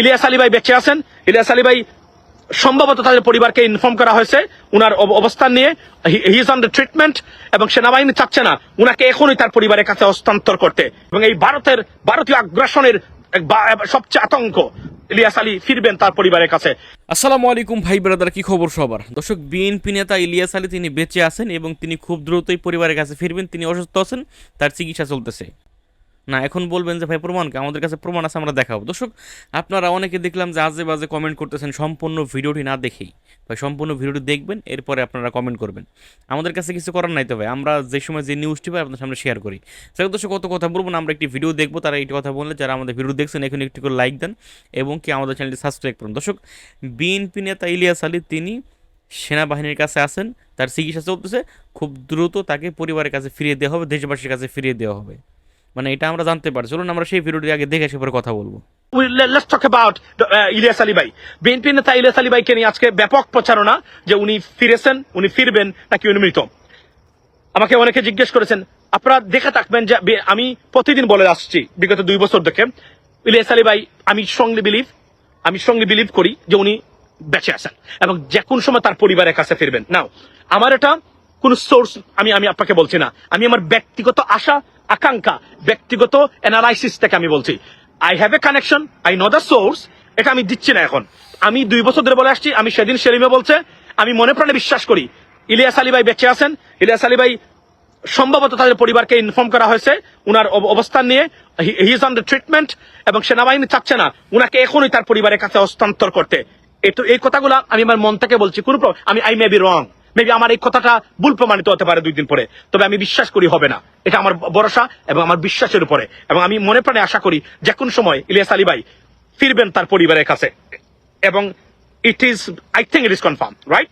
ইলিয়াস আলী ভাই বেঁচে আছেন। ইলিয়াস আলী ভাই সম্ভবত তাদের পরিবারকে ইনফর্ম করা হয়েছে। উনার অবস্থান নিয়ে হি ইজ দ্য ট্রিটমেন্ট এবং সেনাবাহিনী চাচ্ছে না। উনাকে এখনই তার পরিবারের কাছে হস্তান্তর করতে। এবং এই ভারতের ভারতীয় আগ্রাসনের সবচেয়ে আতঙ্ক, ইলিয়াস আলী ফিরবেন তার পরিবারের কাছে। আসসালামু আলাইকুম ভাই ব্রাদার, কি খবর সবার? ইলিয়াস আলী তিনি বেঁচে আছেন এবং তিনি খুব দ্রুতই পরিবারের কাছে ফিরবেন। তিনি অসুস্থ আছেন, তার চিকিৎসা চলতেছে। না, এখন বলবেন যে, ভাই, প্রমাণ কি? আমাদের কাছে প্রমাণ আছে, আমরা দেখাবো। দর্শক, আপনারা অনেকে দেখলাম যে আজে বাজে কমেন্ট করতেছেন, সম্পূর্ণ ভিডিওটি না দেখেই। ভাই, সম্পূর্ণ ভিডিওটি দেখবেন, এরপরে আপনারা কমেন্ট করবেন। আমাদের কাছে কিছু করার নাই তো, ভাই। আমরা যে সময় যে নিউজটি পাই, আপনাদের সামনে শেয়ার করি। সেটা দর্শক, কত কথা বলব না, আমরা একটি ভিডিও দেখব, তারা একটি কথা বললে যারা আমাদের ভিডিও দেখছেন এখন একটি করে লাইক দেন এবং কি আমাদের চ্যানেলটি সাবস্ক্রাইব করুন। দর্শক বিএনপি নেতা ইলিয়াস আলী, তিনি সেনাবাহিনীর কাছে আসেন তার চিকিৎসা চলতেছে, খুব দ্রুত তাকে পরিবারের কাছে ফিরিয়ে দেওয়া হবে, দেশবাসীর কাছে ফিরিয়ে দেওয়া হবে। মানে এটা আমরা জানতে পারি চলুন আমরা সেই ভিডিওটি আগে দেখে সে পরে কথা বলব। Let's talk about Ilias Ali ভাই বিএনপি নেতা ইলিয়াস আলী ভাইকে নিয়ে আজকে ব্যাপক প্রচারণা যে উনি ফিরেছেন, উনি ফিরবেন নাকি উনি মৃত আমাকে অনেকে জিজ্ঞেস করেছেন, আপনারা দেখে থাকবেন যে আমি প্রতিদিন বলে আসছি, বিগত দুই বছর থেকে ইলিয়াস আলী ভাই আমি সঙ্গে বিলিভ আমি সঙ্গে বিলিভ করি যে উনি বেঁচে আছেন এবং যে কোন সময় তার পরিবারের কাছে ফিরবেন। নাও আমার এটা কোন সোর্স আমি আমি আপনাকে বলছি না। আমি আমার ব্যক্তিগত আশা আকাঙ্ক্ষা, ব্যক্তিগত অ্যানালাইসিস থেকে আমি বলছি। I have a connection I know the source এটা আমি দিচ্ছি না এখন। আমি দুই বছর ধরে বলে আসছি, আমি সেদিন সেলিমে বলছে, আমি মনে প্রাণে বিশ্বাস করি। ইলিয়াস আলী ভাই বেঁচে আছেন। ইলিয়াস আলী ভাই সম্ভবত তাদের পরিবারকে ইনফর্ম করা হয়েছে, উনার অব- অবস্থান নিয়ে। He is on the treatment এবং সেনাবাহিনী চাচ্ছে না। উনাকে এখনই তার পরিবারের কাছে হস্তান্তর করতে। এই কথাগুলো আমি আমার মন থেকে বলছি, কোনো আমি I may be wrong maybe আমার এই কথাটা ভুল প্রমাণিত হতে পারে দুই দিন পরে। তবে আমি বিশ্বাস করি হবে না। এটা আমার ভরসা এবং আমার বিশ্বাসের উপরে। এবং আমি মনে প্রাণে আশা করি যে কোন সময় ইলিয়াস আলী ভাই ফিরবেন তার পরিবারের কাছে। এবং it is I think it is confirm right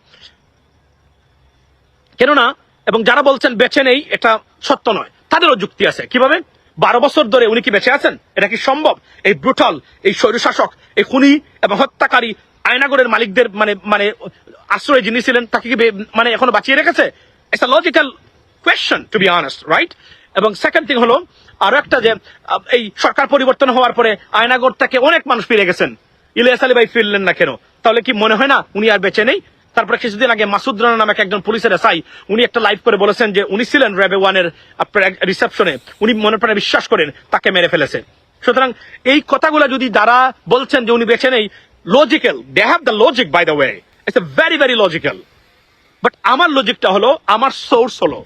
কেননা, এবং যারা বলছেন বেঁচে নেই, এটা সত্য নয়। তাদেরও যুক্তি আছে। কীভাবে? বারো বছর ধরে উনি কি বেঁচে আছেন? এটা কি সম্ভব? এই ব্রুটাল এই স্বৈরশাসক, এই খুনি এবং হত্যাকারী আয়নাগরের মালিকদের মানে মানে আশ্রয় যিনি ছিলেন, তাকে কি মানে এখনও বাঁচিয়ে রেখেছে? It's logical question to be honest right এবং সেকেন্ড থিং হলো, আরও একটা যে এই সরকার পরিবর্তন হওয়ার পরে আয়নাগর থেকে অনেক মানুষ ফিরে গেছেন। ইলিয়াস আলী ভাই ফিরলেন না কেন? তাহলে কি মনে হয় না উনি আর বেঁচে নেই? তারপরে কিছুদিন আগে মাসুদ রানা নামে একজন পুলিশের এসআই উনি একটা লাইভ করে বলেছেন যে উনি ছিলেন রেবে ওয়ানের রিসেপশনে উনি মনে প্রাণে বিশ্বাস করেন, তাকে মেরে ফেলেছে। সুতরাং এই কথাগুলো যদি যারা বলছেন যে উনি বেঁচে নেই logical they have the logic by the way it's a very very logical but আমার লজিকটা হলো, আমার সোর্স হলো।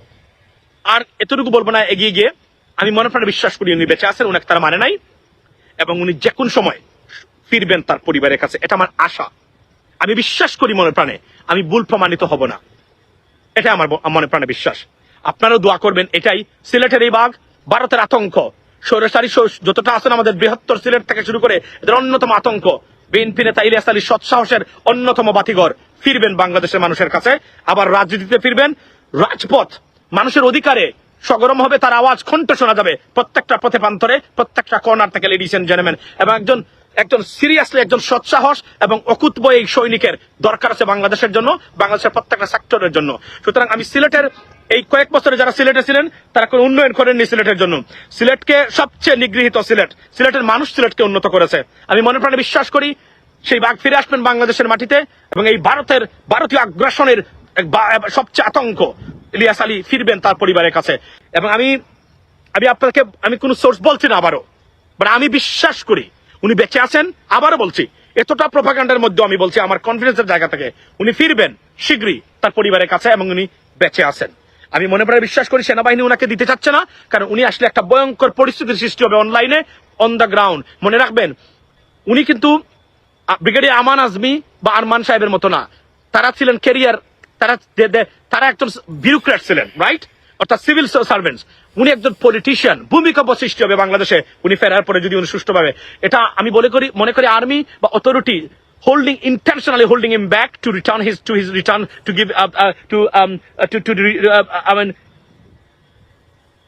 আর এতটুকু বলব না, এগিয়ে গিয়ে। আমি মনে প্রাণে বিশ্বাস করি, উনি বেঁচে আছেন, উনাকে তারা মানে নাই। এবং উনি যে কোন সময় ফিরবেন তার পরিবারের কাছে। এটা আমার আশা। আমি বিশ্বাস করি মনে প্রাণে, আমি ভুল প্রমাণিত হব না। এটা আমার মনে প্রাণে বিশ্বাস। আপনারাও দোয়া করবেন, এটাই সিলেটের এই বাঘ, ভারতের আতঙ্ক। সৌরসারি যতটা আছেন আমাদের বৃহত্তর সিলেট থেকে শুরু করে, এদের অন্যতম আতঙ্ক। বিএনপি নেতা ইলিয়াস আলী সৎসাহসের অন্যতম বাতিঘর। ফিরবেন বাংলাদেশের মানুষের কাছে, আবার রাজনীতিতে ফিরবেন। রাজপথ, মানুষের অধিকারে সগরম হবে, তার আওয়াজ কণ্ঠ শোনা যাবে প্রত্যেকটা পথে প্রান্তরে, প্রত্যেকটা কর্নার থেকে লেডিস এন্ড জেন্টলম্যান এবং একজন একজন সিরিয়াসলি একজন সৎসাহস এবং অকুতব এই সৈনিকের দরকার আছে বাংলাদেশের জন্য, বাংলাদেশের প্রত্যেকটা সেক্টরের জন্য। সুতরাং আমি সিলেটের এই কয়েক বছরে যারা সিলেটে ছিলেন, তারা কোনো উন্নয়ন করেননি সিলেটের জন্য। সিলেটকে সবচেয়ে নিগৃহীত সিলেট। সিলেটের মানুষ সিলেটকে উন্নত করেছে। আমি মনে প্রাণে বিশ্বাস করি, সেই বাঘ ফিরে আসবেন বাংলাদেশের মাটিতে এবং এই ভারতের, ভারতীয় আগ্রাসনের সবচেয়ে আতঙ্ক, ইলিয়াস আলী ফিরবেন তার পরিবারের কাছে। এবং আমি আমি আপনাকে, আমি কোন সোর্স বলছি না আবারও বাট আমি বিশ্বাস করি, উনি বেঁচে আছেন, আবারও বলছি, এতটা প্রভাকাণ্ডের মধ্যে আমি বলছি, আমার কনফিডেন্সের জায়গা থেকে, উনি ফিরবেন, শীঘ্রই তার পরিবারের কাছে এবং উনি বেঁচে আছেন। আমি মনে প্রায় বিশ্বাস করি সেনাবাহিনী ওনাকে দিতে চাচ্ছে না, কারণ উনি আসলে একটা ভয়ঙ্কর পরিস্থিতির সৃষ্টি হবে অনলাইনে অন দ্য গ্রাউন্ড মনে রাখবেন, উনি কিন্তু ব্রিগেডিয়ার আমান আজমি বা আরমান সাহেবের মতো না। তারা ছিলেন ক্যারিয়ার তারা তারা একজন বিউরোক্রেট ছিলেন রাইট অর্থাৎ সিভিল সার্ভেন্টস উনি একজন পলিটিশিয়ান ভূমিকম্প সৃষ্টি হবে বাংলাদেশে। উনি ফেরার পরে যদি উনি সুষ্ঠুভাবে, এটা আমি বলে করি, মনে করি আর্মি বা authority holding intentionally holding him back to return his to his return to give uh, uh, to um uh, to to uh, I mean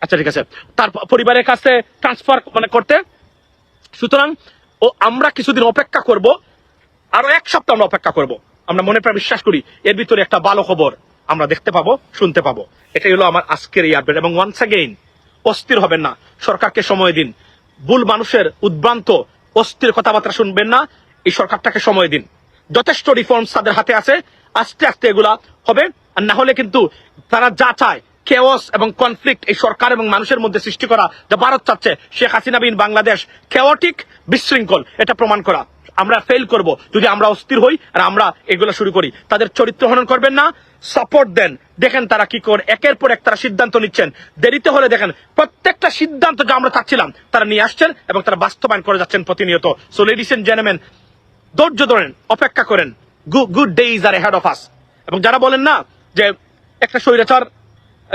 আচ্ছা ঠিক আছে। তার পরিবারের কাছে ট্রান্সফার মানে করতে। সুতরাং ও আমরা কিছুদিন অপেক্ষা করব। আরও এক সপ্তাহ আমরা অপেক্ষা করব। আমরা মনে প্রায় বিশ্বাস করি এর ভিতরে একটা ভালো খবর আমরা দেখতে পাবো শুনতে পাবো। এটাই হলো আমার আজকের এই আপডেট এবং ওয়ান্স অ্যাগেইন অস্থির হবেন না। সরকারকে সময় দিন। ভুল মানুষের উদ্ভ্রান্ত অস্থির কথাবার্তা শুনবেন না। এই সরকারটাকে সময় দিন। যথেষ্ট রিফর্মস তাদের হাতে আছে। আস্তে আস্তে এগুলা হবে। আর না হলে কিন্তু তারা যা চায় কেওস এবং কনফ্লিক্ট এই সরকার এবং মানুষের মধ্যে সৃষ্টি করা যা ভারত চাচ্ছে, শেখ হাসিনা বিন বাংলাদেশ কেওয়াটিক বিশৃঙ্খল, এটা প্রমাণ করা। আমরা ফেল করব যদি আমরা অস্থির হই আর আমরা এগুলো শুরু করি। তাদের চরিত্র হনন করবেন না সাপোর্ট দেন। দেখেন তারা কি করে একের পর এক তারা সিদ্ধান্ত নিচ্ছেন। দেরিতে হলে দেখেন প্রত্যেকটা সিদ্ধান্ত যা আমরা চাচ্ছিলাম, তারা নিয়ে আসছেন এবং তারা বাস্তবায়ন করে যাচ্ছেন প্রতিনিয়ত। সো লেডিস এন্ড জেন্টলম্যান ধৈর্য ধরেন, অপেক্ষা করেন। Good days are ahead of us এবং যারা বলেন না যে একটা স্বৈরাচার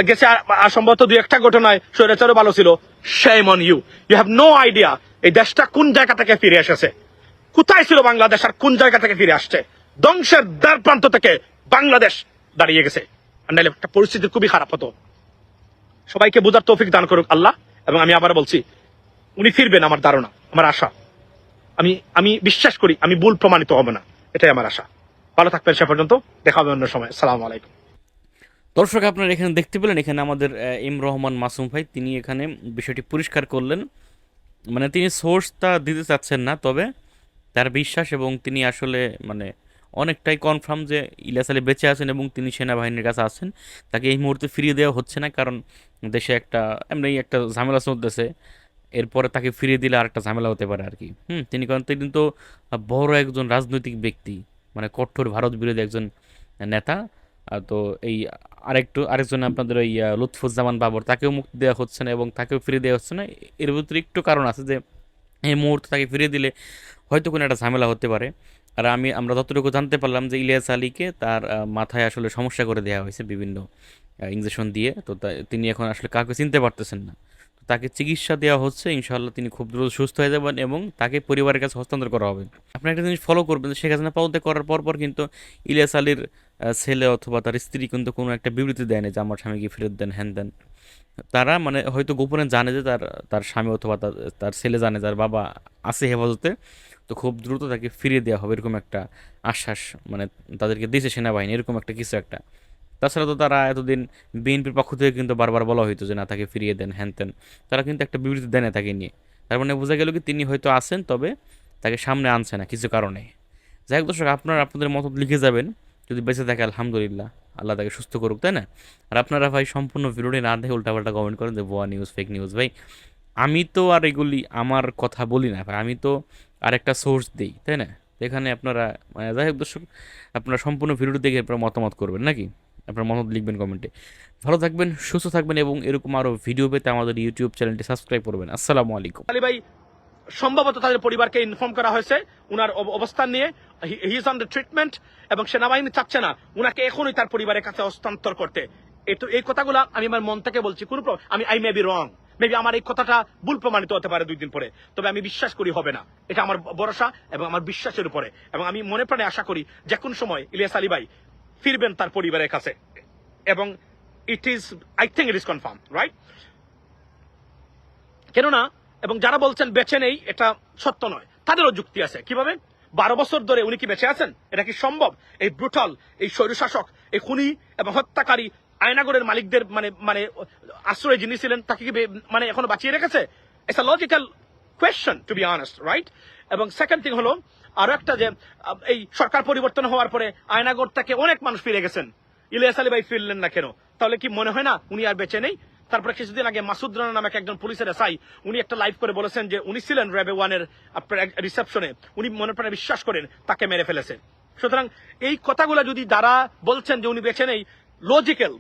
গেছে আর- সম্ভবত দুই একটা ঘটনায় স্বৈরাচারও ভালো ছিল shame on you you have no idea এই দেশটা কোন জায়গা থেকে ফিরে এসেছে। কোথায় ছিল বাংলাদেশ আর কোন জায়গা থেকে ফিরে আসছে? ধ্বংসের দ্বার প্রান্ত থেকে বাংলাদেশ দাঁড়িয়ে গেছে। নাহলে একটা পরিস্থিতি খুবই খারাপ হতো। সবাইকে বোঝার তৌফিক দান করুক আল্লাহ। এবং আমি আবার বলছি, উনি ফিরবেন আমার ধারণা, আমার আশা। আমি আমি বিশ্বাস করি, আমি ভুল প্রমাণিত হবে না। এটাই আমার আশা। ভালো থাকবেন, সে পর্যন্ত। দেখা হবে অন্য সময়। সালাম আলাইকুম। দর্শক, আপনারা এখানে দেখতে পেলেন, এখানে আমাদের এম রহমান মাসুম ভাই, তিনি এখানে বিষয়টি পরিষ্কার করলেন। মানে তিনি সোর্সটা দিতে চাচ্ছেন না, তবে তার বিশ্বাস এবং তিনি আসলে মানে অনেকটাই কনফার্ম যে ইলিয়াস আলী বেঁচে আছেন এবং তিনি সেনাবাহিনীর কাছে আছেন। তাকে এই মুহূর্তে ফিরিয়ে দেওয়া হচ্ছে না, কারণ দেশে একটা, এমনি একটা ঝামেলা চলতেছে। এরপরে তাকে ফিরিয়ে দিলে আর একটা ঝামেলা হতে পারে আর কি হুম, তিনি কারণ তিনি তো বড় একজন রাজনৈতিক ব্যক্তি মানে কঠোর ভারত বিরোধী একজন নেতা। তো এই আরেকটু, আরেকজন আপনাদের ওই লুৎফুজ্জামান বাবর, তাকেও মুক্তি দেওয়া হচ্ছে না এবং তাকেও ফিরিয়ে দেওয়া হচ্ছে না। এর ভিতরে একটু কারণ আছে যে, এই মুহূর্তে তাকে ফিরিয়ে দিলে হয়তো কোনো একটা ঝামেলা হতে পারে। আর আমি, আমরা যতটুকু জানতে পারলাম যে ইলিয়াস আলীকে তার মাথায় আসলে সমস্যা করে দেওয়া হয়েছে বিভিন্ন ইঞ্জেকশন দিয়ে। তো, তিনি এখন আসলে কাউকে চিনতে পারতেছেন না। তাকে চিকিৎসা দেওয়া হচ্ছে, ইনশাআল্লাহ তিনি খুব দ্রুত সুস্থ হয়ে যাবেন এবং তাকে পরিবারের কাছে হস্তান্তর করা হবে। আপনি একটা জিনিস ফলো করবেন শেখ হাসিনা পদত্যাগ করার পর পর কিন্তু ইলিয়াস আলীর ছেলে অথবা তার স্ত্রী কিন্তু কোনো একটা বিবৃতি দেয় না যে আমার স্বামীকে ফেরত দেন, হ্যান দেন। তারা মানে হয়তো গোপনে জানে যে তার তার স্বামী অথবা তার তার ছেলে জানে, যার বাবা আছে হেফাজতে, তো খুব দ্রুত তাকে ফিরিয়ে দেওয়া হবে, এরকম একটা আশ্বাস মানে তাদেরকে দিয়েছে সেনাবাহিনী, এরকম একটা কিছু একটা। তাছাড়া তো তারা এতদিন বিএনপির পক্ষ থেকে কিন্তু বারবার বলা হইতো যে, না, তাকে ফিরিয়ে দেন, হ্যান তেন তারা কিন্তু একটা বিবৃতি দেয় না তাকে নিয়ে। তার মানে বোঝা গেল কি, তিনি হয়তো আছেন, তবে তাকে সামনে আনছে না কিছু কারণে। যাই হোক দর্শক, আপনারা আপনাদের মত লিখে যাবেন। যদি বেঁচে থাকে, আলহামদুলিল্লাহ। আল্লাহ তাকে সুস্থ করুক, তাই না? আর আপনারা ভাই সম্পূর্ণ ভিডিওটি না দেখে উল্টাপাল্টা কমেন্ট করেন যে, ভুয়া নিউজ ফেক নিউজ ভাই, আমি তো আর এগুলি আমার কথা বলি না ভাই। আমি তো আরেকটা সোর্স দিই, তাই না? এখানে আপনারা মানে যাই হোক দর্শক, আপনারা সম্পূর্ণ ভিডিওটি দেখে আপনারা মতামত করবেন, নাকি? আপনার মতামত লিখবেন কমেন্টে ভালো থাকবেন, সুস্থ থাকবেন এবং এরকম আরও ভিডিও পেতে আমাদের ইউটিউব চ্যানেলটি সাবস্ক্রাইব করবেন। আসসালামু আলাইকুম। আলী ভাই, সম্ভবত তাদের পরিবারকে ইনফর্ম করা হয়েছে, উনার অবস্থান নিয়ে। He is on the treatment এবং সেনাবাহিনী চাচ্ছে না, উনাকে এখনই তার পরিবারের কাছে হস্তান্তর করতে। এতো এই কথাগুলো আমি আমার মন থেকে বলছি, কোন আমি I may be wrong maybe আমার এই কথাটা ভুল প্রমাণিত হতে পারে দুই দিন পরে, তবে আমি বিশ্বাস করি হবে না। এটা আমার ভরসা এবং আমার বিশ্বাসের উপরে। এবং আমি মনে প্রাণে আশা করি যে কোন সময় ইলিয়াস আলী ভাই ফিরবেন তার পরিবারের কাছে। এবং it is I think it is confirm right কেননা, এবং যারা বলছেন বেঁচে নেই, এটা সত্য নয়। তাদেরও যুক্তি আছে। কীভাবে? বারো বছর ধরে উনি কি বেঁচে আছেন? এটা কি সম্ভব? এই ব্রুটাল এই স্বৈরশাসক, এই খুনি এবং হত্যাকারী আয়নাগরের মালিকদের মানে মানে আশ্রয় যিনি ছিলেন, তাকে কি মানে এখনও বাঁচিয়ে রেখেছে? It's a logical question to be honest right এবং সেকেন্ড থিং হলো আরও একটা যে এই সরকার পরিবর্তন হওয়ার পরে আয়নাগর থেকে অনেক মানুষ ফিরে গেছেন। ইলিয়াস আলী ভাই ফিরলেন না কেন? তাহলে কি মনে হয় না উনি আর বেঁচে নেই? তারপরে কিছুদিন আগে মাসুদ রানা নামে একজন পুলিশের এসআই, উনি একটা লাইভ করে বলেছেন যে উনি ছিলেন রেবে ওয়ানের রিসেপশনে। উনি মনে প্রাণে বিশ্বাস করেন, তাকে মেরে ফেলেছে। সুতরাং এই কথাগুলো যদি যারা বলছেন যে উনি বেঁচে নেই লজিক্যাল